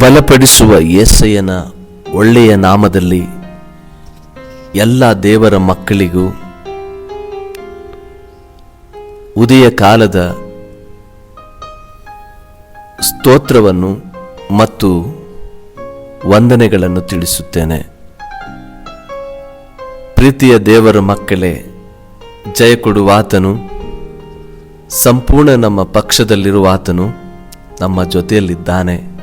ಬಲಪಡಿಸುವ ಏಸಯ್ಯನ ಒಳ್ಳೆಯ ನಾಮದಲ್ಲಿ ಎಲ್ಲ ದೇವರ ಮಕ್ಕಳಿಗೂ ಉದಯ ಕಾಲದ ಸ್ತೋತ್ರವನ್ನು ಮತ್ತು ವಂದನೆಗಳನ್ನು ತಿಳಿಸುತ್ತೇನೆ. ಪ್ರೀತಿಯ ದೇವರ ಮಕ್ಕಳೇ, ಜಯ ಕೊಡುವಾತನು ಸಂಪೂರ್ಣ ನಮ್ಮ ಪಕ್ಷದಲ್ಲಿರುವಾತನು ನಮ್ಮ ಜೊತೆಯಲ್ಲಿದ್ದಾನೆ.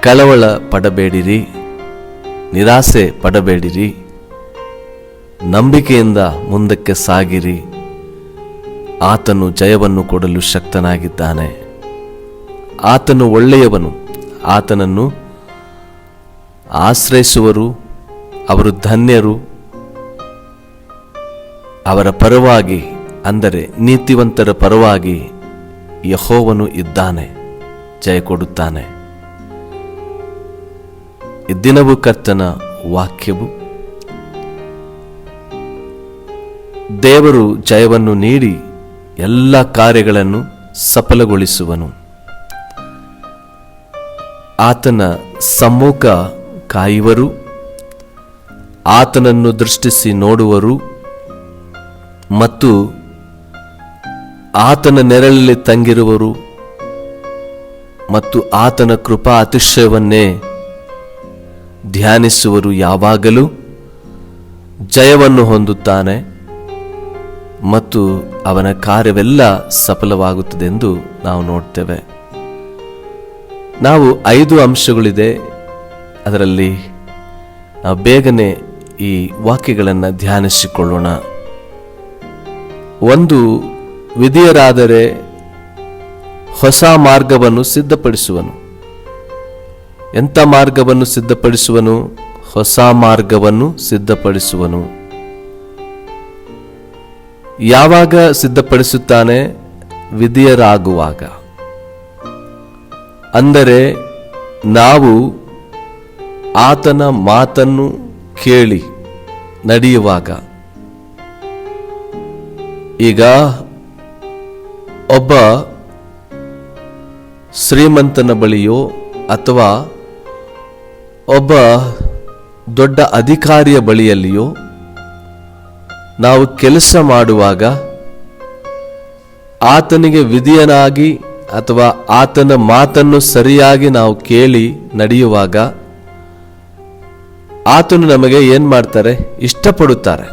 ಕಳವಳ ಪಡಬೇಡಿರಿ ನಿರಾಸೆ ಪಡಬೇಡಿರಿ ನಂಬಿಕೆಯಿಂದ ಮುಂದಕ್ಕೆ ಸಾಗಿರಿ. ಆತನು ಜಯವನ್ನು ಕೊಡಲು ಶಕ್ತನಾಗಿದ್ದಾನೆ. ಆತನು ಒಳ್ಳೆಯವನು, ಆತನನ್ನು ಆಶ್ರಯಿಸುವರು, ಅವರು ಧನ್ಯರು. ಅವರ ಪರವಾಗಿ, ಅಂದರೆ ನೀತಿವಂತರ ಪರವಾಗಿ ಯಹೋವನು ಇದ್ದಾನೆ ಜಯ ಕೊಡುತ್ತಾನೆ ದಿನವೂ ಕರ್ತನ ವಾಕ್ಯವು. ದೇವರು ಜಯವನ್ನು ನೀಡಿ ಎಲ್ಲ ಕಾರ್ಯಗಳನ್ನು ಸಫಲಗೊಳಿಸುವನು. ಆತನ ಸಮ್ಮುಖ ಕಾಯುವರು, ಆತನನ್ನು ದೃಷ್ಟಿಸಿ ನೋಡುವರು ಮತ್ತು ಆತನ ನೆರಳಲ್ಲಿ ತಂಗಿರುವರು ಮತ್ತು ಆತನ ಕೃಪಾ ಅತಿಶಯವನ್ನೇ ಧ್ಯಾನಿಸುವರು ಯಾವಾಗಲೂ, ಜಯವನ್ನು ಹೊಂದುತ್ತಾನೆ ಮತ್ತು ಅವನ ಕಾರ್ಯವೆಲ್ಲ ಸಫಲವಾಗುತ್ತದೆ ಎಂದು ನಾವು ನೋಡ್ತೇವೆ. ನಾವು ಐದು ಅಂಶಗಳಿದೆ, ಅದರಲ್ಲಿ ನಾವು ಬೇಗನೆ ಈ ವಾಕ್ಯಗಳನ್ನು ಧ್ಯಾನಿಸಿಕೊಳ್ಳೋಣ. ಒಂದು, ವಿಧಿಯರಾದರೆ ಹೊಸ ಮಾರ್ಗವನ್ನು ಸಿದ್ಧಪಡಿಸುವನು. ಎಂಥ ಮಾರ್ಗವನ್ನು ಸಿದ್ಧಪಡಿಸುವನು? ಹೊಸ ಮಾರ್ಗವನ್ನು ಸಿದ್ಧಪಡಿಸುವನು. ಯಾವಾಗ ಸಿದ್ಧಪಡಿಸುತ್ತಾನೆ? ವಿಧಿಯರಾಗುವಾಗ. ಅಂದರೆ ನಾವು ಆತನ ಮಾತನ್ನು ಕೇಳಿ ನಡೆಯುವಾಗ. ಈಗ ಒಬ್ಬ ಶ್ರೀಮಂತನ ಬಳಿಯೋ ಅಥವಾ ಒಬ್ಬ ದೊಡ್ಡ ಅಧಿಕಾರಿಯ ಬಳಿಯಲ್ಲಿಯೋ ನಾವು ಕೆಲಸ ಮಾಡುವಾಗ ಆತನಿಗೆ ವಿಧಿಯನಾಗಿ ಅಥವಾ ಆತನ ಮಾತನ್ನು ಸರಿಯಾಗಿ ನಾವು ಕೇಳಿ ನಡೆಯುವಾಗ ಆತನು ನಮಗೆ ಏನು ಮಾಡ್ತಾರೆ? ಇಷ್ಟಪಡುತ್ತಾರೆ.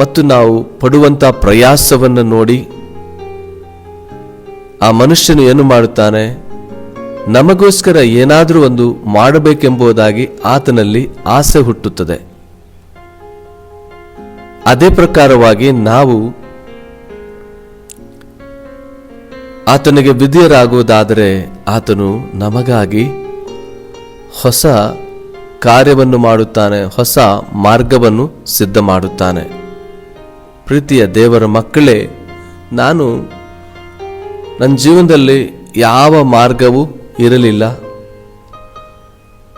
ಮತ್ತು ನಾವು ಪಡುವಂಥ ಪ್ರಯಾಸವನ್ನು ನೋಡಿ ಆ ಮನುಷ್ಯನು ಏನು ಮಾಡುತ್ತಾನೆ? ನಮಗೋಸ್ಕರ ಏನಾದರೂ ಒಂದು ಮಾಡಬೇಕೆಂಬುದಾಗಿ ಆತನಲ್ಲಿ ಆಸೆ ಹುಟ್ಟುತ್ತದೆ. ಅದೇ ಪ್ರಕಾರವಾಗಿ ನಾವು ಆತನಿಗೆ ವಿಧಿಯರಾಗುವುದಾದರೆ ಆತನು ನಮಗಾಗಿ ಹೊಸ ಕಾರ್ಯವನ್ನು ಮಾಡುತ್ತಾನೆ, ಹೊಸ ಮಾರ್ಗವನ್ನು ಸಿದ್ಧ ಮಾಡುತ್ತಾನೆ. ಪ್ರೀತಿಯ ದೇವರ ಮಕ್ಕಳೇ, ನಾನು ನನ್ನ ಜೀವನದಲ್ಲಿ ಯಾವ ಮಾರ್ಗವೂ ಇರಲಿಲ್ಲ.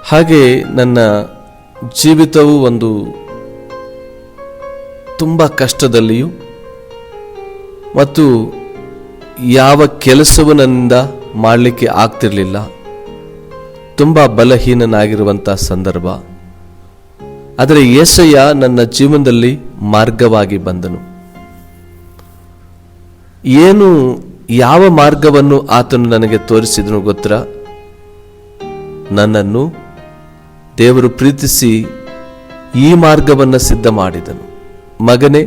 ಹಾಗೆ ನನ್ನ ಜೀವಿತವು ಒಂದು ತುಂಬ ಕಷ್ಟದಲ್ಲಿಯೂ ಮತ್ತು ಯಾವ ಕೆಲಸವು ನನ್ನಿಂದ ಮಾಡಲಿಕ್ಕೆ ಆಗ್ತಿರಲಿಲ್ಲ. ತುಂಬ ಬಲಹೀನನಾಗಿರುವಂಥ ಸಂದರ್ಭ. ಆದರೆ ಯೇಸಯ್ಯ ನನ್ನ ಜೀವನದಲ್ಲಿ ಮಾರ್ಗವಾಗಿ ಬಂದನು. ಏನು ಯಾವ ಮಾರ್ಗವನ್ನು ಆತನು ನನಗೆ ತೋರಿಸಿದನು ಗೊತ್ತರ ನನ್ನನ್ನು ದೇವರು ಪ್ರೀತಿಸಿ ಈ ಮಾರ್ಗವನ್ನು ಸಿದ್ಧ ಮಾಡಿದನು. ಮಗನೇ,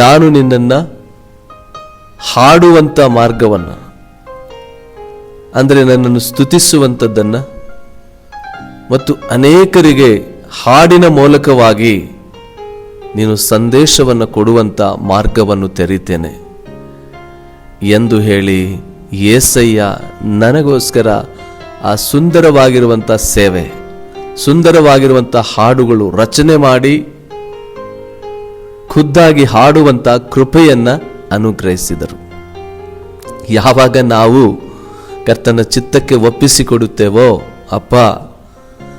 ನಾನು ನಿನ್ನನ್ನು ಹಾಡುವಂಥ ಮಾರ್ಗವನ್ನು, ಅಂದರೆ ನನ್ನನ್ನು ಸ್ತುತಿಸುವಂಥದ್ದನ್ನು ಮತ್ತು ಅನೇಕರಿಗೆ ಹಾಡಿನ ಮೂಲಕವಾಗಿ ನೀನು ಸಂದೇಶವನ್ನು ಕೊಡುವಂಥ ಮಾರ್ಗವನ್ನು ತೆರೀತೇನೆ ಎಂದು ಹೇಳಿ ಏಸಯ್ಯ ನನಗೋಸ್ಕರ ಆ ಸುಂದರವಾಗಿರುವಂಥ ಸೇವೆ ಸುಂದರವಾಗಿರುವಂಥ ಹಾಡುಗಳು ರಚನೆ ಮಾಡಿ ಖುದ್ದಾಗಿ ಹಾಡುವಂಥ ಕೃಪೆಯನ್ನು ಅನುಗ್ರಹಿಸಿದರು. ಯಾವಾಗ ನಾವು ಕರ್ತನ ಚಿತ್ತಕ್ಕೆ ಒಪ್ಪಿಸಿಕೊಡುತ್ತೇವೋ ಅಪ್ಪ,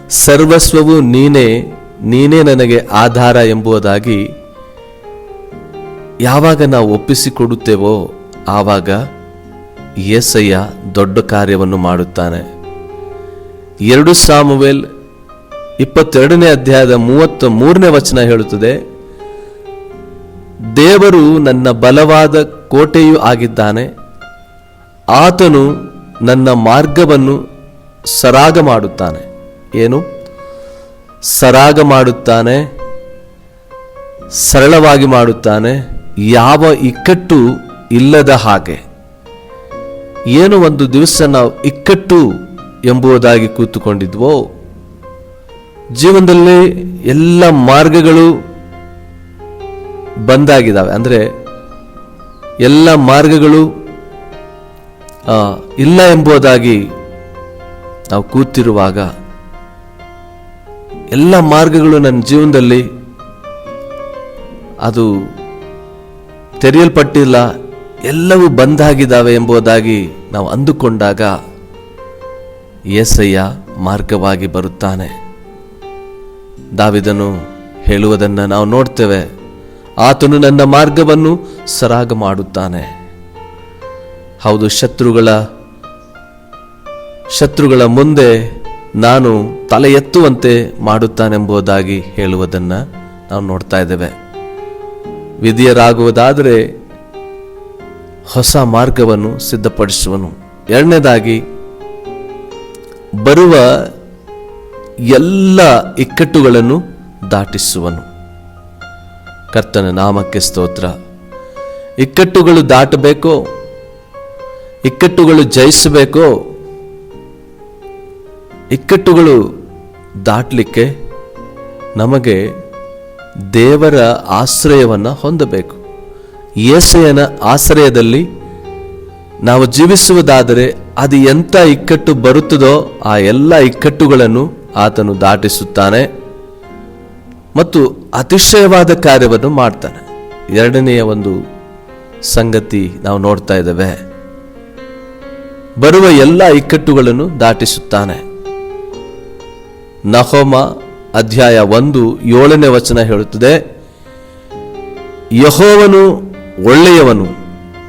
ಸರ್ವಸ್ವವು ನೀನೇ ನೀನೇ ನನಗೆ ಆಧಾರ ಎಂಬುದಾಗಿ ಯಾವಾಗ ನಾವು ಒಪ್ಪಿಸಿಕೊಡುತ್ತೇವೋ ಆವಾಗ ಏಸಯ್ಯ ದೊಡ್ಡ ಕಾರ್ಯವನ್ನು ಮಾಡುತ್ತಾನೆ. ಎರಡು ಸಾಮುವೆಲ್ ಇಪ್ಪತ್ತೆರಡನೇ ಅಧ್ಯಾಯದ ಮೂವತ್ತ ಮೂರನೇ ವಚನ ಹೇಳುತ್ತದೆ, ದೇವರು ನನ್ನ ಬಲವಾದ ಕೋಟೆಯೂ ಆಗಿದ್ದಾನೆ, ಆತನು ನನ್ನ ಮಾರ್ಗವನ್ನು ಸರಾಗ ಮಾಡುತ್ತಾನೆ. ಏನು? ಸರಾಗ ಮಾಡುತ್ತಾನೆ, ಸರಳವಾಗಿ ಮಾಡುತ್ತಾನೆ, ಯಾವ ಇಕ್ಕಟ್ಟು ಇಲ್ಲದ ಹಾಗೆ. ಏನು ಒಂದು ದಿವಸ ನಾವು ಇಕ್ಕಟ್ಟು ಎಂಬುದಾಗಿ ಕೂತುಕೊಂಡಿದ್ವೋ? ಜೀವನದಲ್ಲಿ ಎಲ್ಲ ಮಾರ್ಗಗಳು ಬಂದಾಗಿದ್ದಾವೆ. ಅಂದರೆ ಎಲ್ಲ ಮಾರ್ಗಗಳು ಇಲ್ಲ ಎಂಬುದಾಗಿ ನಾವು ಕೂತಿರುವಾಗ ಎಲ್ಲ ಮಾರ್ಗಗಳು ನನ್ನ ಜೀವನದಲ್ಲಿ ಅದು ತೆರೆಯಲ್ಪಟ್ಟಿಲ್ಲ. ಎಲ್ಲವೂ ಬಂದಾಗಿದ್ದಾವೆ ಎಂಬುದಾಗಿ ನಾವು ಅಂದುಕೊಂಡಾಗ ಏಸಯ್ಯ ಮಾರ್ಗವಾಗಿ ಬರುತ್ತಾನೆ. ದಾವಿದನು ಹೇಳುವುದನ್ನು ನಾವು ನೋಡ್ತೇವೆ. ಆತನು ನನ್ನ ಮಾರ್ಗವನ್ನು ಸರಾಗ ಮಾಡುತ್ತಾನೆ. ಹೌದು, ಶತ್ರುಗಳ ಶತ್ರುಗಳ ಮುಂದೆ ನಾನು ತಲೆ ಎತ್ತುವಂತೆ ಮಾಡುತ್ತಾನೆಂಬುದಾಗಿ ಹೇಳುವುದನ್ನು ನಾವು ನೋಡ್ತಾ ಇದ್ದೇವೆ. ವಿಧಿಯರಾಗುವುದಾದರೆ ಹೊಸ ಮಾರ್ಗವನ್ನು ಸಿದ್ಧಪಡಿಸುವನು. ಎರಡನೇದಾಗಿ, ಬರುವ ಎಲ್ಲ ಇಕ್ಕಟ್ಟುಗಳನ್ನು ದಾಟಿಸುವನು. ಕರ್ತನ ನಾಮಕ್ಕೆ ಸ್ತೋತ್ರ. ಇಕ್ಕಟ್ಟುಗಳು ದಾಟಬೇಕೋ? ಇಕ್ಕಟ್ಟುಗಳು ಜಯಿಸಬೇಕೋ? ಇಕ್ಕಟ್ಟುಗಳು ದಾಟಲಿಕ್ಕೆ ನಮಗೆ ದೇವರ ಆಶ್ರಯವನ್ನು ಹೊಂದಬೇಕು. ಯೇಸಯ್ಯನ ಆಶ್ರಯದಲ್ಲಿ ನಾವು ಜೀವಿಸುವುದಾದರೆ ಅದು ಎಂಥ ಇಕ್ಕಟ್ಟು ಬರುತ್ತದೋ ಆ ಎಲ್ಲ ಇಕ್ಕಟ್ಟುಗಳನ್ನು ಆತನು ದಾಟಿಸುತ್ತಾನೆ ಮತ್ತು ಅತಿಶಯವಾದ ಕಾರ್ಯವನ್ನು ಮಾಡ್ತಾನೆ. ಎರಡನೆಯ ಒಂದು ಸಂಗತಿ ನಾವು ನೋಡ್ತಾ ಇದ್ದೇವೆ. ಬರುವ ಎಲ್ಲ ಇಕ್ಕಟ್ಟುಗಳನ್ನು ದಾಟಿಸುತ್ತಾನೆ. ನಹೋಮ ಅಧ್ಯಾಯ ಒಂದು ಏಳನೇ ವಚನ ಹೇಳುತ್ತದೆ, ಯಹೋವನು ಒಳ್ಳೆಯವನು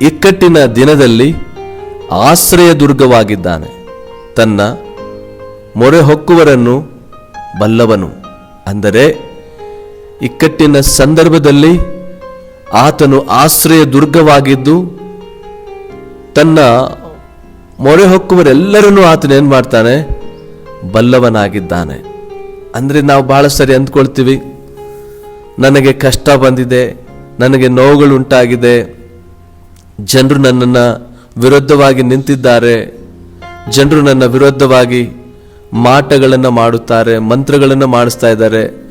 ಇಕ್ಕಟ್ಟಿನ ದಿನದಲ್ಲಿ ಆಶ್ರಯ ದುರ್ಗವಾಗಿದ್ದಾನೆ ತನ್ನ ಮೊರೆ ಹೊಕ್ಕುವರನ್ನು ಬಲ್ಲವನು. ಅಂದರೆ ಇಕ್ಕಟ್ಟಿನ ಸಂದರ್ಭದಲ್ಲಿ ಆತನು ಆಶ್ರಯ ದುರ್ಗವಾಗಿದ್ದು ತನ್ನ ಮೊರೆ ಹೊಕ್ಕುವರೆಲ್ಲರನ್ನೂ ಆತನೇನು ಮಾಡ್ತಾನೆ? ಬಲ್ಲವನಾಗಿದ್ದಾನೆ. ಅಂದರೆ ನಾವು ಭಾಳ ಸರಿ ಅಂದ್ಕೊಳ್ತೀವಿ. ನನಗೆ ಕಷ್ಟ ಬಂದಿದೆ ನನಗೆ ನೋವುಗಳುಂಟಾಗಿದೆ. ಜನರು ನನ್ನನ್ನು ವಿರುದ್ಧವಾಗಿ ನಿಂತಿದ್ದಾರೆ. ಜನರು ನನ್ನ ವಿರುದ್ಧವಾಗಿ ಮಾಟಗಳನ್ನು ಮಾಡುತ್ತಾರೆ, ಮಂತ್ರಗಳನ್ನು ಮಾಡಿಸ್ತಾ ಇದ್ದಾರೆ.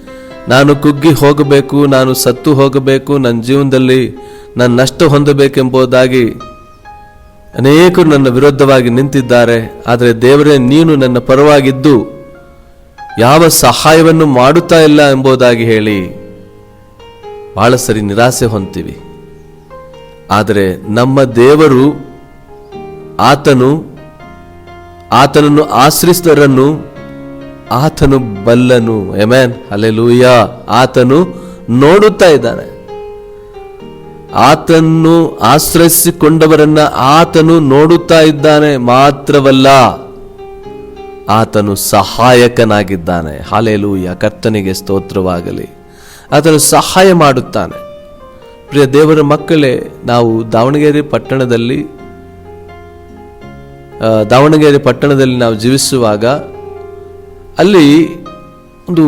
ನಾನು ಕುಗ್ಗಿ ಹೋಗಬೇಕು, ನಾನು ಸತ್ತು ಹೋಗಬೇಕು, ನನ್ನ ಜೀವನದಲ್ಲಿ ನಾನು ನಷ್ಟ ಹೊಂದಬೇಕೆಂಬುದಾಗಿ ಅನೇಕರು ನನ್ನ ವಿರುದ್ಧವಾಗಿ ನಿಂತಿದ್ದಾರೆ. ಆದರೆ ದೇವರೇ, ನೀನು ನನ್ನ ಪರವಾಗಿದ್ದು ಯಾವ ಸಹಾಯವನ್ನು ಮಾಡುತ್ತಾ ಇಲ್ಲ ಎಂಬುದಾಗಿ ಹೇಳಿ. ಬಹಳ ಸರಿ ನಿರಾಸೆ ಹೊಂತೀವಿ ಆದರೆ ನಮ್ಮ ದೇವರು ಆತನು, ಆತನನ್ನು ಆಶ್ರಿಸಿದರನ್ನು ಆತನು ಬಲ್ಲನು. ಎಮ್ಯಾನ್ ಲೂಯ್ಯ ಆತನು ನೋಡುತ್ತಾ ಇದ್ದಾನೆ. ಆತನ್ನು ಆಶ್ರಯಿಸಿಕೊಂಡವರನ್ನ ಆತನು ನೋಡುತ್ತಾ ಇದ್ದಾನೆ ಮಾತ್ರವಲ್ಲ, ಆತನು ಸಹಾಯಕನಾಗಿದ್ದಾನೆ. ಹಾಲೆಲೂಯ ಕರ್ತನಿಗೆ ಸ್ತೋತ್ರವಾಗಲಿ. ಆತನು ಸಹಾಯ ಮಾಡುತ್ತಾನೆ. ಪ್ರಿಯ ದೇವರ ಮಕ್ಕಳೇ, ನಾವು ದಾವಣಗೆರೆ ಪಟ್ಟಣದಲ್ಲಿ ದಾವಣಗೆರೆ ಪಟ್ಟಣದಲ್ಲಿ ನಾವು ಜೀವಿಸುವಾಗ ಅಲ್ಲಿ ಒಂದು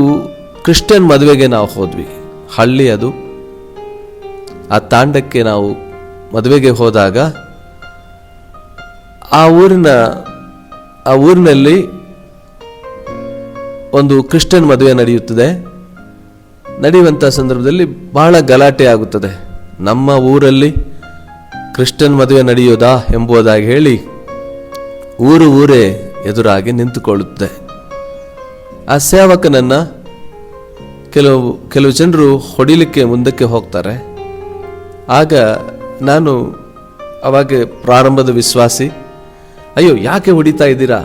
ಕ್ರಿಶ್ಚಿಯನ್ ಮದುವೆಗೆ ನಾವು ಹೋದ್ವಿ. ಹಳ್ಳಿ ಅದು. ಆ ತಾಂಡಕ್ಕೆ ನಾವು ಮದುವೆಗೆ ಹೋದಾಗ ಆ ಊರಿನ, ಆ ಊರಿನಲ್ಲಿ ಒಂದು ಕ್ರಿಶ್ಚಿಯನ್ ಮದುವೆ ನಡೆಯುತ್ತದೆ. ನಡೆಯುವಂಥ ಸಂದರ್ಭದಲ್ಲಿ ಬಹಳ ಗಲಾಟೆ ಆಗುತ್ತದೆ. ನಮ್ಮ ಊರಲ್ಲಿ ಕ್ರಿಶ್ಚಿಯನ್ ಮದುವೆ ನಡೆಯೋದಾ ಎಂಬುದಾಗಿ ಹೇಳಿ ಊರು ಊರೇ ಎದುರಾಗಿ ನಿಂತುಕೊಳ್ಳುತ್ತೆ. ಆ ಸೇವಕನನ್ನು ಕೆಲವು ಕೆಲವು ಜನರು ಹೊಡಿಲಿಕ್ಕೆ ಮುಂದಕ್ಕೆ ಹೋಗ್ತಾರೆ. ಆಗ ನಾನು ಅವಾಗ ಪ್ರಾರಂಭದ ವಿಶ್ವಾಸಿ, ಅಯ್ಯೋ, ಯಾಕೆ ಹೊಡಿತಾ ಇದ್ದೀರಾ?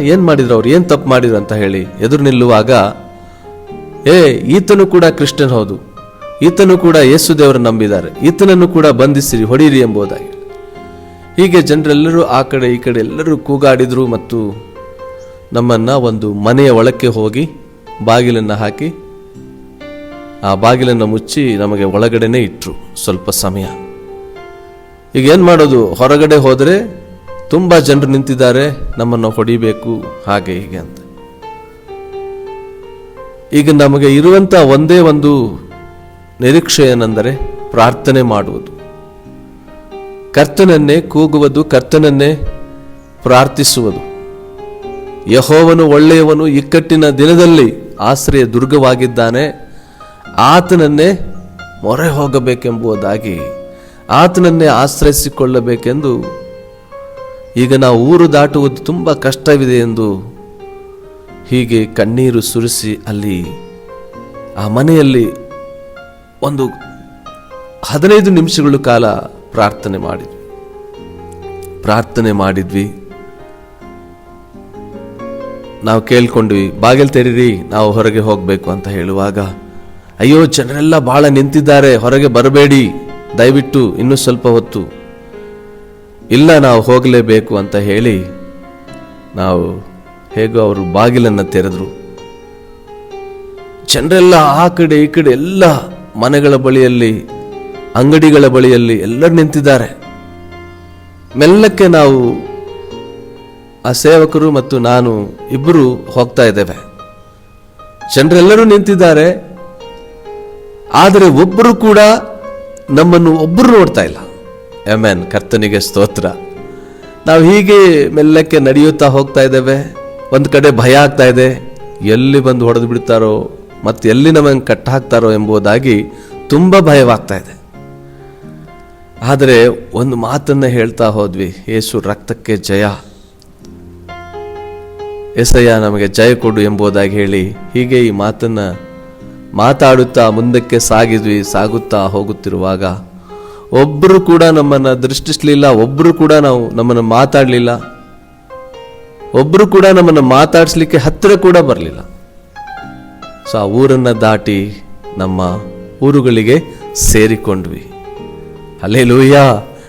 ಏನು ಮಾಡಿದ್ರು ಅವ್ರು? ಏನು ತಪ್ಪು ಮಾಡಿದ್ರು? ಅಂತ ಹೇಳಿ ಎದುರು ನಿಲ್ಲುವಾಗ ಏ, ಈತನು ಕೂಡ ಕ್ರಿಶ್ಚಿಯನ್, ಹೌದು. ಈತನು ಕೂಡ ಯೇಸು ದೇವರು ನಂಬಿದ್ದಾರೆ. ಈತನನ್ನು ಕೂಡ ಬಂಧಿಸಿರಿ, ಹೊಡೀರಿ ಎಂಬುದಾಗಿ. ಹೀಗೆ ಜನರೆಲ್ಲರೂ ಆ ಕಡೆ ಈ ಕಡೆ ಎಲ್ಲರೂ ಕೂಗಾಡಿದರು ಮತ್ತು ನಮ್ಮನ್ನು ಒಂದು ಮನೆಯ ಒಳಕ್ಕೆ ಹೋಗಿ ಬಾಗಿಲನ್ನು ಹಾಕಿ, ಆ ಬಾಗಿಲನ್ನು ಮುಚ್ಚಿ ನಮಗೆ ಒಳಗಡೆನೇ ಇಟ್ಟರು ಸ್ವಲ್ಪ ಸಮಯ. ಈಗ ಏನು ಮಾಡೋದು? ಹೊರಗಡೆ ಹೋದರೆ ತುಂಬ ಜನರು ನಿಂತಿದ್ದಾರೆ, ನಮ್ಮನ್ನು ಹೊಡಿಬೇಕು, ಹಾಗೆ ಹೀಗೆ ಅಂತ. ಈಗ ನಮಗೆ ಇರುವಂಥ ಒಂದೇ ಒಂದು ನಿರೀಕ್ಷೆ ಏನೆಂದರೆ ಪ್ರಾರ್ಥನೆ ಮಾಡುವುದು. ಕರ್ತನನ್ನೇ ಕೂಗುವುದು, ಕರ್ತನನ್ನೇ ಪ್ರಾರ್ಥಿಸುವುದು. ಯಹೋವನು ಒಳ್ಳೆಯವನು, ಇಕ್ಕಟ್ಟಿನ ದಿನದಲ್ಲಿ ಆಶ್ರಯ ದುರ್ಗವಾಗಿದ್ದಾನೆ. ಆತನನ್ನೇ ಮೊರೆ ಹೋಗಬೇಕೆಂಬುದಾಗಿ ಆತನನ್ನೇ ಆಶ್ರಯಿಸಿಕೊಳ್ಳಬೇಕೆಂದು ಈಗ ನಾವು ಊರು ದಾಟುವುದು ತುಂಬ ಕಷ್ಟವಿದೆ ಎಂದು ಹೀಗೆ ಕಣ್ಣೀರು ಸುರಿಸಿ ಅಲ್ಲಿ ಆ ಮನೆಯಲ್ಲಿ ಒಂದು ಹದಿನೈದು ನಿಮಿಷಗಳ ಕಾಲ ಪ್ರಾರ್ಥನೆ ಮಾಡಿದ್ವಿ. ಪ್ರಾರ್ಥನೆ ಮಾಡಿದ್ವಿ. ನಾವು ಕೇಳ್ಕೊಂಡ್ವಿ, ಬಾಗಿಲು ತೆರೀರಿ, ನಾವು ಹೊರಗೆ ಹೋಗಬೇಕು ಅಂತ ಹೇಳುವಾಗ, ಅಯ್ಯೋ, ಜನರೆಲ್ಲ ಬಹಳ ನಿಂತಿದ್ದಾರೆ, ಹೊರಗೆ ಬರಬೇಡಿ, ದಯವಿಟ್ಟು ಇನ್ನೂ ಸ್ವಲ್ಪ ಹೊತ್ತು. ಇಲ್ಲ, ನಾವು ಹೋಗಲೇಬೇಕು ಅಂತ ಹೇಳಿ ನಾವು ಹೇಗೋ ಅವರು ಬಾಗಿಲನ್ನು ತೆರೆದ್ರು. ಜನರೆಲ್ಲ ಆ ಕಡೆ ಈ ಕಡೆ ಎಲ್ಲ ಮನೆಗಳ ಬಳಿಯಲ್ಲಿ, ಅಂಗಡಿಗಳ ಬಳಿಯಲ್ಲಿ ಎಲ್ಲರೂ ನಿಂತಿದ್ದಾರೆ. ಮೆಲ್ಲಕ್ಕೆ ನಾವು ಆ ಸೇವಕರು ಮತ್ತು ನಾನು ಇಬ್ಬರು ಹೋಗ್ತಾ ಇದ್ದೇವೆ. ಜನರೆಲ್ಲರೂ ನಿಂತಿದ್ದಾರೆ. ಆದರೆ ಒಬ್ಬರು ಕೂಡ ನಮ್ಮನ್ನು ಒಬ್ಬರು ನೋಡ್ತಾ ಇಲ್ಲ. ಎಮೆನ್ ಕರ್ತನಿಗೆ ಸ್ತೋತ್ರ. ನಾವು ಹೀಗೆ ಮೆಲ್ಲಕ್ಕೆ ನಡೆಯುತ್ತಾ ಹೋಗ್ತಾ ಇದ್ದೇವೆ. ಒಂದು ಕಡೆ ಭಯ ಆಗ್ತಾ ಇದೆ. ಎಲ್ಲಿ ಬಂದು ಹೊಡೆದು ಬಿಡ್ತಾರೋ ಮತ್ತು ಎಲ್ಲಿ ನಮಗೆ ಕಟ್ಟ ಹಾಕ್ತಾರೋ ಎಂಬುದಾಗಿ ತುಂಬ ಭಯವಾಗ್ತಾ ಇದೆ. ಆದರೆ ಒಂದು ಮಾತನ್ನು ಹೇಳ್ತಾ ಹೋದ್ವಿ ಯೇಸು ರಕ್ತಕ್ಕೆ ಜಯ. ಎಸಯ್ಯ ನಮಗೆ ಜಯ ಕೊಡು ಎಂಬುದಾಗಿ ಹೇಳಿ ಹೀಗೆ ಈ ಮಾತನ್ನು ಮಾತಾಡುತ್ತಾ ಮುಂದಕ್ಕೆ ಸಾಗಿದ್ವಿ, ಸಾಗುತ್ತಾ ಹೋಗುತ್ತಿರುವಾಗ. ಒಬ್ಬರು ಕೂಡ ನಮ್ಮನ್ನು ದೃಷ್ಟಿಸಲಿಲ್ಲ ಒಬ್ಬರು ಕೂಡ ನಾವು ನಮ್ಮನ್ನು ಮಾತಾಡಲಿಲ್ಲ. ಒಬ್ಬರು ಕೂಡ ನಮ್ಮನ್ನು ಮಾತಾಡಿಸ್ಲಿಕ್ಕೆ ಹತ್ತಿರ ಕೂಡ ಬರಲಿಲ್ಲ. ಸೊ ಆ ಊರನ್ನು ದಾಟಿ ನಮ್ಮ ಊರುಗಳಿಗೆ ಸೇರಿಕೊಂಡ್ವಿ. ಅಲ್ಲೇ ಲೂಯ್ಯ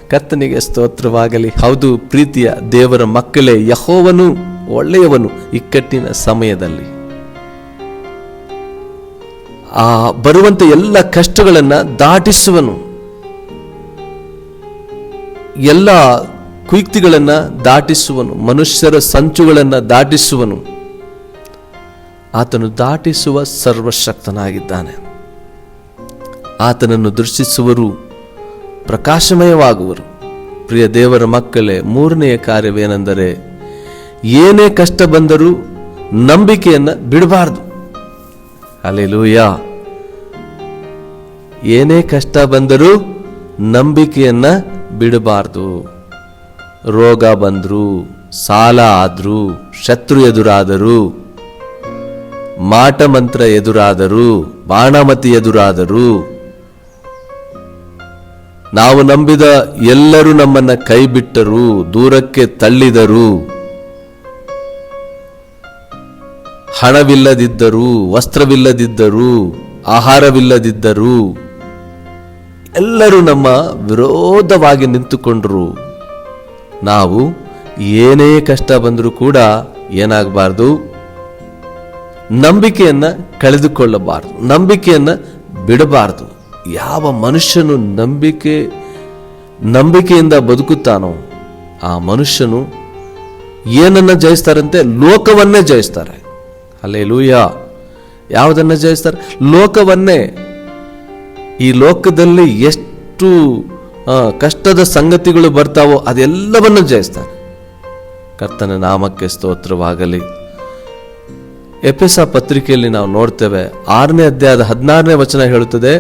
ಕತ್ತನಿಗೆ ಸ್ತೋತ್ರವಾಗಲಿ. ಹೌದು, ಪ್ರೀತಿಯ ದೇವರ ಮಕ್ಕಳೇ, ಯಹೋವನು ಒಳ್ಳೆಯವನು ಇಕ್ಕಟ್ಟಿನ ಸಮಯದಲ್ಲಿ. ಆ ಬರುವಂತ ಎಲ್ಲ ಕಷ್ಟಗಳನ್ನ ದಾಟಿಸುವನು. ಎಲ್ಲ ಕುಯುಕ್ತಿಗಳನ್ನ ದಾಟಿಸುವನು, ಮನುಷ್ಯರ ಸಂಚುಗಳನ್ನ ದಾಟಿಸುವನು. ಆತನು ದಾಟಿಸುವ ಸರ್ವಶಕ್ತನಾಗಿದ್ದಾನೆ. ಆತನನ್ನು ದೃಷ್ಟಿಸುವರು ಪ್ರಕಾಶಮಯವಾಗುವರು. ಪ್ರಿಯ ದೇವರ ಮಕ್ಕಳೇ, ಮೂರನೆಯ ಕಾರ್ಯವೇನೆಂದರೆ, ಏನೇ ಕಷ್ಟ ಬಂದರೂ ನಂಬಿಕೆಯನ್ನು ಬಿಡಬಾರ್ದು. ಅಲ್ಲೆಲೂಯ ಏನೇ ಕಷ್ಟ ಬಂದರೂ ನಂಬಿಕೆಯನ್ನ ಬಿಡಬಾರ್ದು. ರೋಗ ಬಂದ್ರು, ಸಾಲ ಆದರೂ, ಶತ್ರು ಎದುರಾದರು ಮಾಟ ಮಂತ್ರ ಎದುರಾದರು, ಬಾಣಮತಿ ಎದುರಾದರು, ನಾವು ನಂಬಿದ ಎಲ್ಲರೂ ನಮ್ಮನ್ನ ಕೈ ಬಿಟ್ಟರು ದೂರಕ್ಕೆ ತಳ್ಳಿದರು, ಹಣವಿಲ್ಲದಿದ್ದರು, ವಸ್ತ್ರವಿಲ್ಲದಿದ್ದರು, ಆಹಾರವಿಲ್ಲದಿದ್ದರು, ಎಲ್ಲರೂ ನಮ್ಮ ವಿರೋಧವಾಗಿ ನಿಂತುಕೊಂಡರು. ನಾವು ಏನೇ ಕಷ್ಟ ಬಂದರೂ ಕೂಡ ಏನಾಗಬಾರ್ದು? ನಂಬಿಕೆಯನ್ನ ಕಳೆದುಕೊಳ್ಳಬಾರದು. ನಂಬಿಕೆಯನ್ನ ಬಿಡಬಾರ್ದು. ಯಾವ ಮನುಷ್ಯನು ನಂಬಿಕೆ, ನಂಬಿಕೆಯಿಂದ ಬದುಕುತ್ತಾನೋ, ಆ ಮನುಷ್ಯನು ಏನನ್ನ ಜಯಿಸ್ತಾರಂತೆ? ಲೋಕವನ್ನೇ ಜಯಿಸ್ತಾರೆ. ಅಲ್ಲೇ ಲೂಯ ಯಾವುದನ್ನು ಜಯಿಸ್ತಾರೆ? ಲೋಕವನ್ನೇ. ಈ ಲೋಕದಲ್ಲಿ ಎಷ್ಟು ಕಷ್ಟದ ಸಂಗತಿಗಳು ಬರ್ತಾವೋ ಅದೆಲ್ಲವನ್ನು ಜಯಿಸ್ತಾನೆ ಕರ್ತನ ನಾಮಕ್ಕೆ ಸ್ತೋತ್ರವಾಗಲಿ. ಎಫೆಸ ಪತ್ರಿಕೆಯಲ್ಲಿ ನಾವು ನೋಡ್ತೇವೆ, ಆರನೇ ಅಧ್ಯಾಯದ ಹದಿನಾರನೇ ವಚನ ಹೇಳುತ್ತದೆ,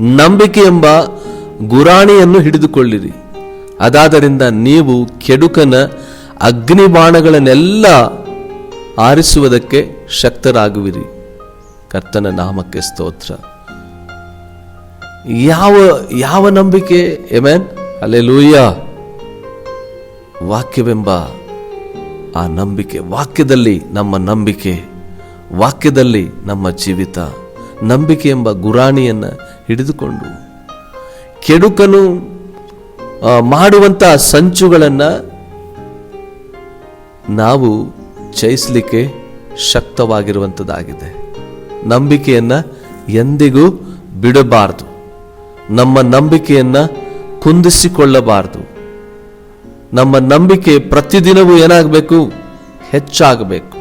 ನಂಬಿಕೆ ಎಂಬ ಗುರಾಣಿಯನ್ನು ಹಿಡಿದುಕೊಳ್ಳಿರಿ. ಅದಾದರಿಂದ ನೀವು ಕೆಡುಕನ ಅಗ್ನಿಬಾಣಗಳನ್ನೆಲ್ಲ ಆರಿಸುವುದಕ್ಕೆ ಶಕ್ತರಾಗುವಿರಿ. ಕರ್ತನ ನಾಮಕ್ಕೆ ಸ್ತೋತ್ರ. ಯಾವ ಯಾವ ನಂಬಿಕೆ? ಎಮೆನ್ ಅಲ್ಲೇ ವಾಕ್ಯವೆಂಬ ಆ ನಂಬಿಕೆ, ವಾಕ್ಯದಲ್ಲಿ ನಮ್ಮ ನಂಬಿಕೆ, ವಾಕ್ಯದಲ್ಲಿ ನಮ್ಮ ಜೀವಿತ, ನಂಬಿಕೆ ಎಂಬ ಗುರಾಣಿಯನ್ನು ಹಿಡಿದುಕೊಂಡು ಕೆಡುಕನು ಮಾಡುವಂಥ ಸಂಚುಗಳನ್ನು ನಾವು ಜಯಿಸಲಿಕ್ಕೆ ಶಕ್ತವಾಗಿರುವಂಥದ್ದಾಗಿದೆ ನಂಬಿಕೆಯನ್ನು ಎಂದಿಗೂ ಬಿಡಬಾರದು. ನಮ್ಮ ನಂಬಿಕೆಯನ್ನ ಕುಂದಿಸಿಕೊಳ್ಳಬಾರದು. ನಮ್ಮ ನಂಬಿಕೆ ಪ್ರತಿದಿನವೂ ಏನಾಗಬೇಕು? ಹೆಚ್ಚಾಗಬೇಕು.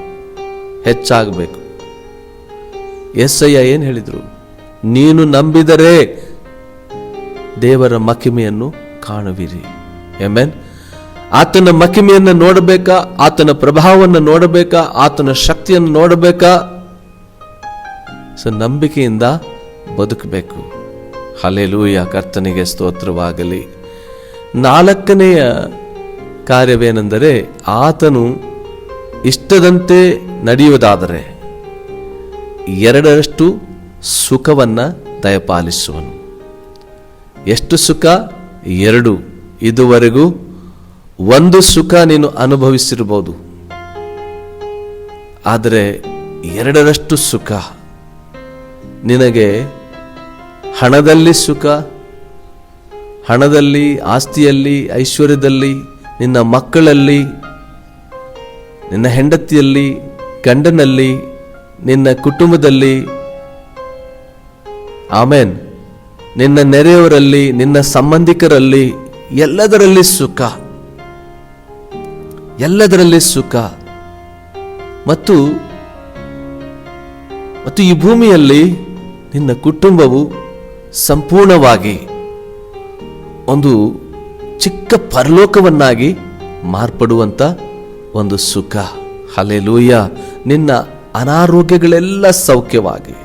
ಹೆಚ್ಚಾಗಬೇಕು. ಎಸ್ಸಯ್ಯ ಏನು ಹೇಳಿದರು? ನೀನು ನಂಬಿದರೆ ದೇವರ ಮಹಿಮೆಯನ್ನು ಕಾಣುವಿರಿ. ಎಮೆನ್ ಆತನ ಮಹಿಮೆಯನ್ನು ನೋಡಬೇಕಾ? ಆತನ ಪ್ರಭಾವವನ್ನು ನೋಡಬೇಕಾ? ಆತನ ಶಕ್ತಿಯನ್ನು ನೋಡಬೇಕಾ? ಸೊ ನಂಬಿಕೆಯಿಂದ ಬದುಕಬೇಕು. ಹಲೆಲೂಯ ಕರ್ತನಿಗೆ ಸ್ತೋತ್ರವಾಗಲಿ. ನಾಲ್ಕನೆಯ ಕಾರ್ಯವೇನೆಂದರೆ ಆತನು ಇಷ್ಟದಂತೆ ನಡೆಯುವುದಾದರೆ ಎರಡರಷ್ಟು ಸುಖವನ್ನು ದಯಪಾಲಿಸುವನು. ಎಷ್ಟು ಸುಖ? ಎರಡು. ಇದುವರೆಗೂ ಒಂದು ಸುಖ ನೀನು ಅನುಭವಿಸಿರ್ಬೋದು ಆದರೆ ಎರಡರಷ್ಟು ಸುಖ ನಿನಗೆ ಹಣದಲ್ಲಿ ಸುಖ, ಹಣದಲ್ಲಿ ಆಸ್ತಿಯಲ್ಲಿ ಐಶ್ವರ್ಯದಲ್ಲಿ, ನಿನ್ನ ಮಕ್ಕಳಲ್ಲಿ, ನಿನ್ನ ಹೆಂಡತಿಯಲ್ಲಿ, ಗಂಡನಲ್ಲಿ, ನಿನ್ನ ಕುಟುಂಬದಲ್ಲಿ. ಆಮೇನ್. ನಿನ್ನ ನೆರೆಯವರಲ್ಲಿ, ನಿನ್ನ ಸಂಬಂಧಿಕರಲ್ಲಿ ಎಲ್ಲದರಲ್ಲಿ ಸುಖ. ಎಲ್ಲದರಲ್ಲಿ ಸುಖ. ಮತ್ತು ಮತ್ತು ಈ ಭೂಮಿಯಲ್ಲಿ ನಿನ್ನ ಕುಟುಂಬವು ಸಂಪೂರ್ಣವಾಗಿ ಒಂದು ಚಿಕ್ಕ ಪರಲೋಕವನ್ನಾಗಿ ಮಾರ್ಪಡುವಂಥ ಒಂದು ಸುಖ. ಹಲೆಲೂಯ ನಿನ್ನ ಅನಾರೋಗ್ಯಗಳೆಲ್ಲ ಸೌಖ್ಯವಾಗಿ.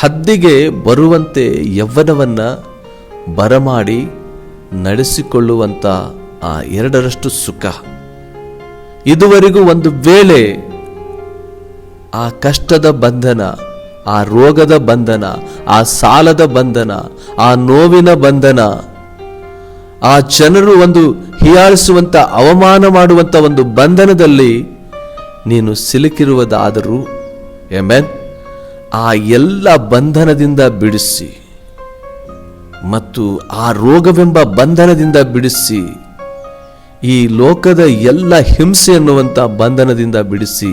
ಹದ್ದಿಗೆ ಬರುವಂತೆ ಯವ್ವನವನ್ನ ಬರಮಾಡಿ ನಡೆಸಿಕೊಳ್ಳುವಂಥ ಆ ಎರಡರಷ್ಟು ಸುಖ. ಇದುವರೆಗೂ ಒಂದು ವೇಳೆ ಆ ಕಷ್ಟದ ಬಂಧನ ಆ ರೋಗದ ಬಂಧನ, ಆ ಸಾಲದ ಬಂಧನ, ಆ ನೋವಿನ ಬಂಧನ, ಆ ಜನರು ಒಂದು ಹೀಯಾಳಿಸುವಂತ, ಅವಮಾನ ಮಾಡುವಂತ ಒಂದು ಬಂಧನದಲ್ಲಿ ನೀನು ಸಿಲುಕಿರುವುದಾದರೂ ಎಮೆನ್ ಆ ಎಲ್ಲ ಬಂಧನದಿಂದ ಬಿಡಿಸಿ ಮತ್ತು ಆ ರೋಗವೆಂಬ ಬಂಧನದಿಂದ ಬಿಡಿಸಿ ಈ ಲೋಕದ ಎಲ್ಲ ಹಿಂಸೆ ಅನ್ನುವಂಥ ಬಂಧನದಿಂದ ಬಿಡಿಸಿ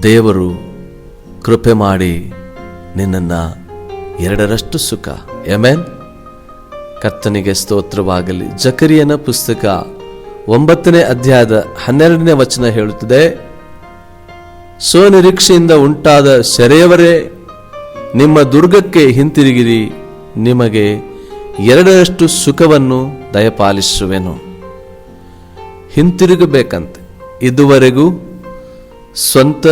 ದೇವರು ಕೃಪೆ ಮಾಡಿ ನಿನ್ನನ್ನು ಎರಡರಷ್ಟು ಸುಖ. ಎಮೆನ್ ಕರ್ತನಿಗೆ ಸ್ತೋತ್ರವಾಗಲಿ. ಜಕರಿಯನ ಪುಸ್ತಕ ಒಂಬತ್ತನೇ ಅಧ್ಯಾಯದ ಹನ್ನೆರಡನೇ ವಚನ ಹೇಳುತ್ತದೆ, ಸ್ವನಿರೀಕ್ಷೆಯಿಂದ ಉಂಟಾದ ಸೆರೆಯವರೇ, ನಿಮ್ಮ ದುರ್ಗಕ್ಕೆ ಹಿಂತಿರುಗಿರಿ, ನಿಮಗೆ ಎರಡರಷ್ಟು ಸುಖವನ್ನು ದಯಪಾಲಿಸುವೆನು. ಹಿಂತಿರುಗಬೇಕಂತೆ. ಇದುವರೆಗೂ ಸ್ವಂತ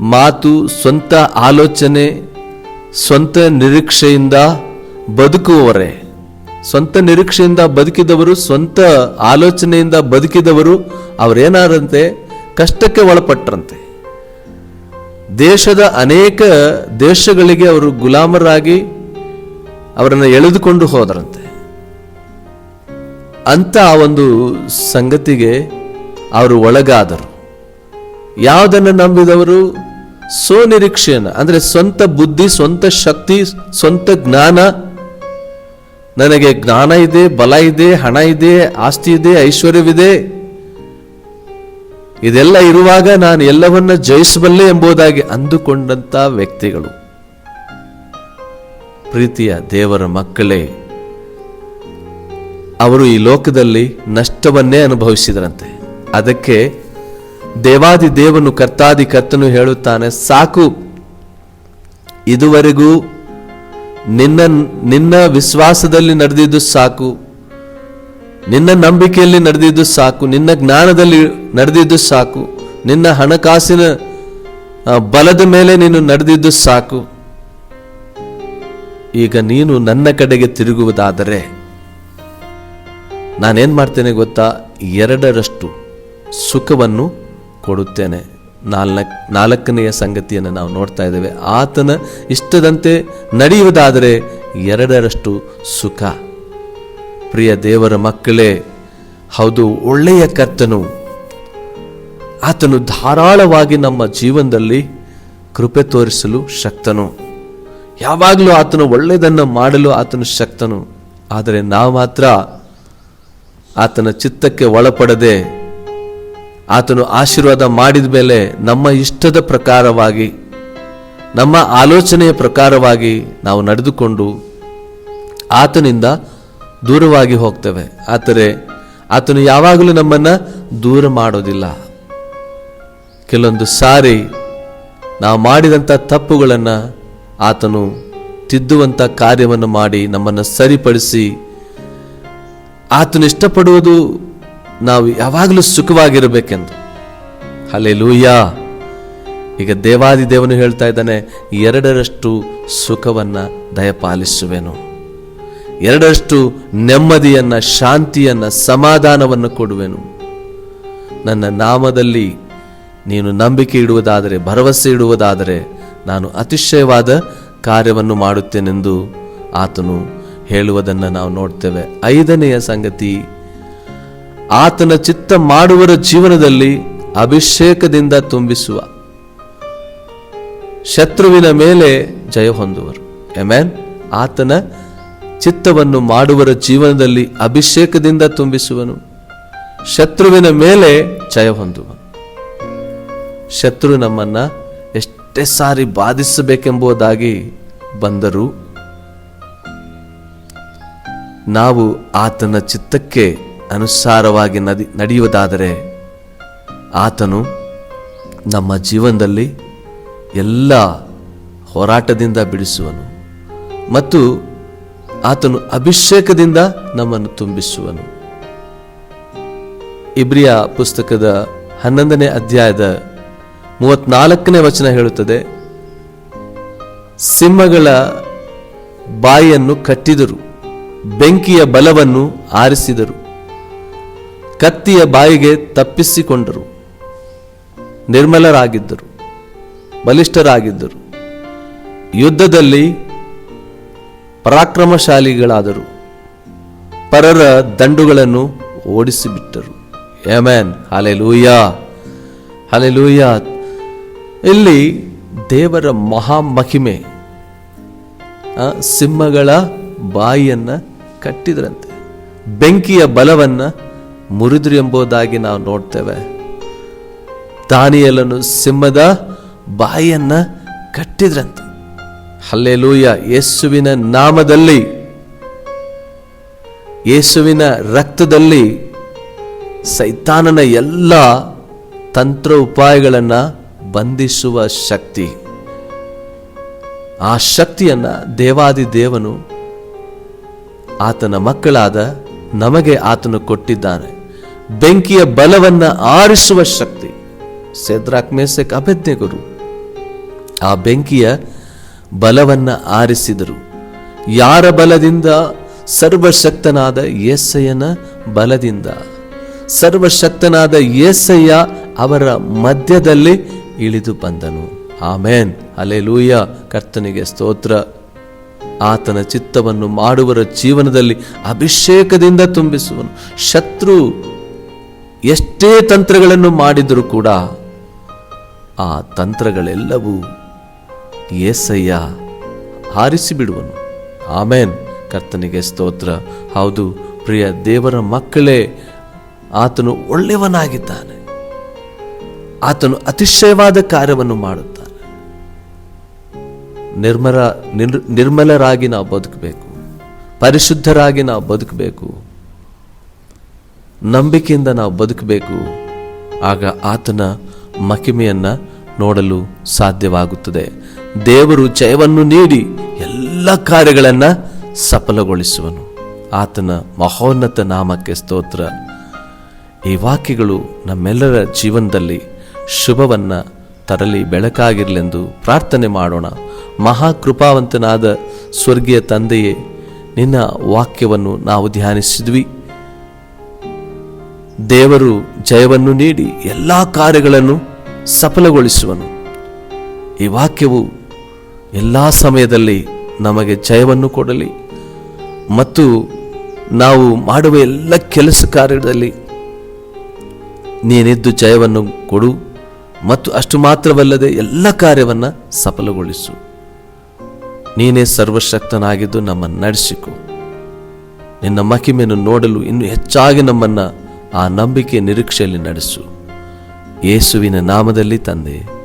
ಮಾತು, ಸ್ವಂತ ಆಲೋಚನೆ, ಸ್ವಂತ ನಿರೀಕ್ಷೆಯಿಂದ ಬದುಕುವವರೇ. ಸ್ವಂತ ನಿರೀಕ್ಷೆಯಿಂದ ಬದುಕಿದವರು, ಸ್ವಂತ ಆಲೋಚನೆಯಿಂದ ಬದುಕಿದವರು ಅವರೇನಾರಂತೆ ಕಷ್ಟಕ್ಕೆ ಒಳಪಟ್ಟರಂತೆ. ದೇಶದ ಅನೇಕ ದೇಶಗಳಿಗೆ ಅವರು ಗುಲಾಮರಾಗಿ ಅವರನ್ನು ಎಳೆದುಕೊಂಡು ಹೋದರಂತೆ. ಅಂತ ಆ ಒಂದು ಸಂಗತಿಗೆ ಅವರು ಒಳಗಾದರು. ಯಾವುದನ್ನು ನಂಬಿದವರು? ಸ್ವನಿರೀಕ್ಷೆಯನ್ನು, ಅಂದರೆ ಸ್ವಂತ ಬುದ್ಧಿ, ಸ್ವಂತ ಶಕ್ತಿ, ಸ್ವಂತ ಜ್ಞಾನ. ನನಗೆ ಜ್ಞಾನ ಇದೆ, ಬಲ ಇದೆ, ಹಣ ಇದೆ, ಆಸ್ತಿ ಇದೆ, ಐಶ್ವರ್ಯವಿದೆ. ಇದೆಲ್ಲ ಇರುವಾಗ ನಾನು ಎಲ್ಲವನ್ನ ಜಯಿಸಬಲ್ಲೆ ಎಂಬುದಾಗಿ ಅಂದುಕೊಂಡಂತ ವ್ಯಕ್ತಿಗಳು. ಪ್ರೀತಿಯ ದೇವರ ಮಕ್ಕಳೇ, ಅವರು ಈ ಲೋಕದಲ್ಲಿ ನಷ್ಟವನ್ನೇ ಅನುಭವಿಸಿದರಂತೆ. ಅದಕ್ಕೆ ದೇವಾದಿ ದೇವನು ಕರ್ತಾದಿ ಕರ್ತನು ಹೇಳುತ್ತಾನೆ, ಸಾಕು, ಇದುವರೆಗೂ ನಿನ್ನ ನಿನ್ನ ವಿಶ್ವಾಸದಲ್ಲಿ ನಡೆದಿದ್ದು ಸಾಕು, ನಿನ್ನ ನಂಬಿಕೆಯಲ್ಲಿ ನಡೆದಿದ್ದು ಸಾಕು, ನಿನ್ನ ಜ್ಞಾನದಲ್ಲಿ ನಡೆದಿದ್ದು ಸಾಕು, ನಿನ್ನ ಹಣಕಾಸಿನ ಬಲದ ಮೇಲೆ ನೀನು ನಡೆದಿದ್ದು ಸಾಕು. ಈಗ ನೀನು ನನ್ನ ಕಡೆಗೆ ತಿರುಗುವುದಾದರೆ ನಾನೇನ್ ಮಾಡ್ತೇನೆ ಗೊತ್ತಾ? ಎರಡರಷ್ಟು ಸುಖವನ್ನು ಕೊಡುತ್ತೇನೆ. ನಾಲ್ಕ, ನಾಲ್ಕನೆಯ ಸಂಗತಿಯನ್ನು ನಾವು ನೋಡ್ತಾ ಇದ್ದೇವೆ. ಆತನ ಇಷ್ಟದಂತೆ ನಡೆಯುವುದಾದರೆ ಎರಡರಷ್ಟು ಸುಖ. ಪ್ರಿಯ ದೇವರ ಮಕ್ಕಳೇ, ಹೌದು, ಒಳ್ಳೆಯ ಕರ್ತನು. ಆತನು ಧಾರಾಳವಾಗಿ ನಮ್ಮ ಜೀವನದಲ್ಲಿ ಕೃಪೆ ತೋರಿಸಲು ಶಕ್ತನು. ಯಾವಾಗಲೂ ಆತನು ಒಳ್ಳೆಯದನ್ನು ಮಾಡಲು ಆತನು ಶಕ್ತನು. ಆದರೆ ನಾವು ಮಾತ್ರ ಆತನ ಚಿತ್ತಕ್ಕೆ ಒಳಪಡದೆ ಆತನು ಆಶೀರ್ವಾದ ಮಾಡಿದ ಮೇಲೆ ನಮ್ಮ ಇಷ್ಟದ ಪ್ರಕಾರವಾಗಿ, ನಮ್ಮ ಆಲೋಚನೆಯ ಪ್ರಕಾರವಾಗಿ ನಾವು ನಡೆದುಕೊಂಡು ಆತನಿಂದ ದೂರವಾಗಿ ಹೋಗ್ತೇವೆ. ಆದರೆ ಆತನು ಯಾವಾಗಲೂ ನಮ್ಮನ್ನು ದೂರ ಮಾಡೋದಿಲ್ಲ. ಕೆಲವೊಂದು ಸಾರಿ ನಾವು ಮಾಡಿದಂಥ ತಪ್ಪುಗಳನ್ನು ಆತನು ತಿದ್ದುವಂಥ ಕಾರ್ಯವನ್ನು ಮಾಡಿ ನಮ್ಮನ್ನು ಸರಿಪಡಿಸಿ ಆತನು ಇಷ್ಟಪಡುವುದು ನಾವು ಯಾವಾಗಲೂ ಸುಖವಾಗಿರಬೇಕೆಂದು. ಅಲೆ ಲೂಯ್ಯ ಈಗ ದೇವಾದಿ ದೇವನು ಹೇಳ್ತಾ ಇದ್ದಾನೆ, ಎರಡರಷ್ಟು ಸುಖವನ್ನ ದಯಪಾಲಿಸುವೆನು. ಎರಡರಷ್ಟು ನೆಮ್ಮದಿಯನ್ನ, ಶಾಂತಿಯನ್ನ, ಸಮಾಧಾನವನ್ನು ಕೊಡುವೆನು. ನನ್ನ ನಾಮದಲ್ಲಿ ನೀನು ನಂಬಿಕೆ ಇಡುವುದಾದರೆ, ಭರವಸೆ ಇಡುವುದಾದರೆ, ನಾನು ಅತಿಶಯವಾದ ಕಾರ್ಯವನ್ನು ಮಾಡುತ್ತೇನೆಂದು ಆತನು ಹೇಳುವುದನ್ನು ನಾವು ನೋಡ್ತೇವೆ. ಐದನೆಯ ಸಂಗತಿ ಆತನ ಚಿತ್ತ ಮಾಡುವರ ಜೀವನದಲ್ಲಿ ಅಭಿಷೇಕದಿಂದ ತುಂಬಿಸುವ. ಶತ್ರುವಿನ ಮೇಲೆ ಜಯ ಹೊಂದುವರು. ಎಮ್ಯಾನ್ ಆತನ ಚಿತ್ತವನ್ನು ಮಾಡುವರ ಜೀವನದಲ್ಲಿ ಅಭಿಷೇಕದಿಂದ ತುಂಬಿಸುವನು. ಶತ್ರುವಿನ ಮೇಲೆ ಜಯ ಹೊಂದುವನು ಶತ್ರು ನಮ್ಮನ್ನ ಎಷ್ಟೇ ಸಾರಿ ಬಾಧಿಸಬೇಕೆಂಬುದಾಗಿ ಬಂದರೂ ನಾವು ಆತನ ಚಿತ್ತಕ್ಕೆ ಅನುಸಾರವಾಗಿ ನದಿ ನಡೆಯುವುದಾದರೆ ಆತನು ನಮ್ಮ ಜೀವನದಲ್ಲಿ ಎಲ್ಲ ಹೋರಾಟದಿಂದ ಬಿಡಿಸುವನು ಮತ್ತು ಆತನು ಅಭಿಷೇಕದಿಂದ ನಮ್ಮನ್ನು ತುಂಬಿಸುವನು. ಇಬ್ರಿಯ ಪುಸ್ತಕದ ಹನ್ನೊಂದನೇ ಅಧ್ಯಾಯದ ಮೂವತ್ನಾಲ್ಕನೇ ವಚನ ಹೇಳುತ್ತದೆ, ಸಿಂಹಗಳ ಬಾಯಿಯನ್ನು ಕಟ್ಟಿದರು, ಬೆಂಕಿಯ ಬಲವನ್ನು ಆರಿಸಿದರು. ಕತ್ತಿಯ ಬಾಯಿಗೆ ತಪ್ಪಿಸಿಕೊಂಡರು. ನಿರ್ಮಲರಾಗಿದ್ದರು, ಬಲಿಷ್ಠರಾಗಿದ್ದರು. ಯುದ್ಧದಲ್ಲಿ ಪರಾಕ್ರಮಶಾಲಿಗಳಾದರು. ಪರರ ದಂಡುಗಳನ್ನು ಓಡಿಸಿಬಿಟ್ಟರು. ಯಮನ್ ಹಾಲೆಲೂಯ ಹಾಲೆಲೂಯ ಇಲ್ಲಿ ದೇವರ ಮಹಾಮಹಿಮೆ ಸಿಂಹಗಳ ಬಾಯಿಯನ್ನು ಕಟ್ಟಿದ್ರಂತೆ. ಬೆಂಕಿಯ ಬಲವನ್ನ ಮುರಿದ್ರು ಎಂಬುದಾಗಿ ನಾವು ನೋಡ್ತೇವೆ. ದಾನಿಯಲನ್ನು ಸಿಂಹದ ಬಾಯಿಯನ್ನ ಕಟ್ಟಿದ್ರಂತೆ. ಹಲ್ಲೆಲೂಯ, ಯೇಸುವಿನ ನಾಮದಲ್ಲಿ, ಯೇಸುವಿನ ರಕ್ತದಲ್ಲಿ ಸೈತಾನನ ಎಲ್ಲ ತಂತ್ರ ಉಪಾಯಗಳನ್ನ ಬಂಧಿಸುವ ಶಕ್ತಿ. ಆ ಶಕ್ತಿಯನ್ನ ದೇವಾದಿ ದೇವನು ಆತನ ಮಕ್ಕಳಾದ ನಮಗೆ ಆತನು ಕೊಟ್ಟಿದ್ದಾನೆ. ಬೆಂಕಿಯ ಬಲವನ್ನ ಆರಿಸುವ ಶಕ್ತಿ. ಸೇದ್ರಾಕ್, ಮೇಸೆಕ್ ಅಭೆಜ್ಞೆಗುರು ಆ ಬೆಂಕಿಯ ಬಲವನ್ನ ಆರಿಸಿದರು. ಯಾರ ಬಲದಿಂದ? ಸರ್ವಶಕ್ತನಾದ ಏಸಯ್ಯನ ಬಲದಿಂದ. ಸರ್ವಶಕ್ತನಾದ ಯೇಸಯ್ಯ ಅವರ ಮಧ್ಯದಲ್ಲಿ ಇಳಿದು ಬಂದನು. ಆಮೇನ್. ಅಲೆಲೂಯ ಕರ್ತನಿಗೆ ಸ್ತೋತ್ರ. ಆತನ ಚಿತ್ತವನ್ನು ಮಾಡುವರ ಜೀವನದಲ್ಲಿ ಅಭಿಷೇಕದಿಂದ ತುಂಬಿಸುವನು. ಶತ್ರು ಎಷ್ಟೇ ತಂತ್ರಗಳನ್ನು ಮಾಡಿದರೂ ಕೂಡ ಆ ತಂತ್ರಗಳೆಲ್ಲವೂ ಏಸಯ್ಯ ಹಾರಿಸಿಬಿಡುವನು. ಆಮೇನ್. ಕರ್ತನಿಗೆ ಸ್ತೋತ್ರ. ಹೌದು, ಪ್ರಿಯ ದೇವರ ಮಕ್ಕಳೇ, ಆತನು ಒಳ್ಳೆಯವನಾಗಿದ್ದಾನೆ. ಆತನು ಅತಿಶಯವಾದ ಕಾರ್ಯವನ್ನು ಮಾಡುತ್ತಾನೆ. ನಿರ್ಮಲ ನಿರ್ಮಲರಾಗಿ ನಾವು ಬದುಕಬೇಕು. ಪರಿಶುದ್ಧರಾಗಿ ನಾವು ಬದುಕಬೇಕು. ನಂಬಿಕೆಯಿಂದ ನಾವು ಬದುಕಬೇಕು. ಆಗ ಆತನ ಮಹಿಮೆಯನ್ನು ನೋಡಲು ಸಾಧ್ಯವಾಗುತ್ತದೆ. ದೇವರು ಜಯವನ್ನು ನೀಡಿ ಎಲ್ಲ ಕಾರ್ಯಗಳನ್ನು ಸಫಲಗೊಳಿಸುವನು. ಆತನ ಮಹೋನ್ನತ ನಾಮಕ್ಕೆ ಸ್ತೋತ್ರ. ಈ ವಾಕ್ಯಗಳು ನಮ್ಮೆಲ್ಲರ ಜೀವನದಲ್ಲಿ ಶುಭವನ್ನು ತರಲಿ, ಬೆಳಕಾಗಿರಲೆಂದು ಪ್ರಾರ್ಥನೆ ಮಾಡೋಣ. ಮಹಾಕೃಪಾವಂತನಾದ ಸ್ವರ್ಗೀಯ ತಂದೆಯೇ, ನಿನ್ನ ವಾಕ್ಯವನ್ನು ನಾವು ಧ್ಯಾನಿಸಿದ್ವಿ. ದೇವರು ಜಯವನ್ನು ನೀಡಿ ಎಲ್ಲ ಕಾರ್ಯಗಳನ್ನು ಸಫಲಗೊಳಿಸುವನು. ಈ ವಾಕ್ಯವು ಎಲ್ಲ ಸಮಯದಲ್ಲಿ ನಮಗೆ ಜಯವನ್ನು ಕೊಡಲಿ ಮತ್ತು ನಾವು ಮಾಡುವ ಎಲ್ಲ ಕೆಲಸ ಕಾರ್ಯದಲ್ಲಿ ನೀನಿದ್ದು ಜಯವನ್ನು ಕೊಡು ಮತ್ತು ಅಷ್ಟು ಮಾತ್ರವಲ್ಲದೆ ಎಲ್ಲ ಕಾರ್ಯವನ್ನು ಸಫಲಗೊಳಿಸು. ನೀನೇ ಸರ್ವಶಕ್ತನಾಗಿದ್ದು ನಮ್ಮನ್ನು ನಡೆಸಿಕೊ. ನಿನ್ನ ಮಹಿಮೆಯನ್ನು ನೋಡಲು ಇನ್ನೂ ಹೆಚ್ಚಾಗಿ ನಮ್ಮನ್ನು ಆ ನಂಬಿಕೆ ನಿರೀಕ್ಷೆಯಲ್ಲಿ ನಡೆಸು. ಯೇಸುವಿನ ನಾಮದಲ್ಲಿ ತಂದೆ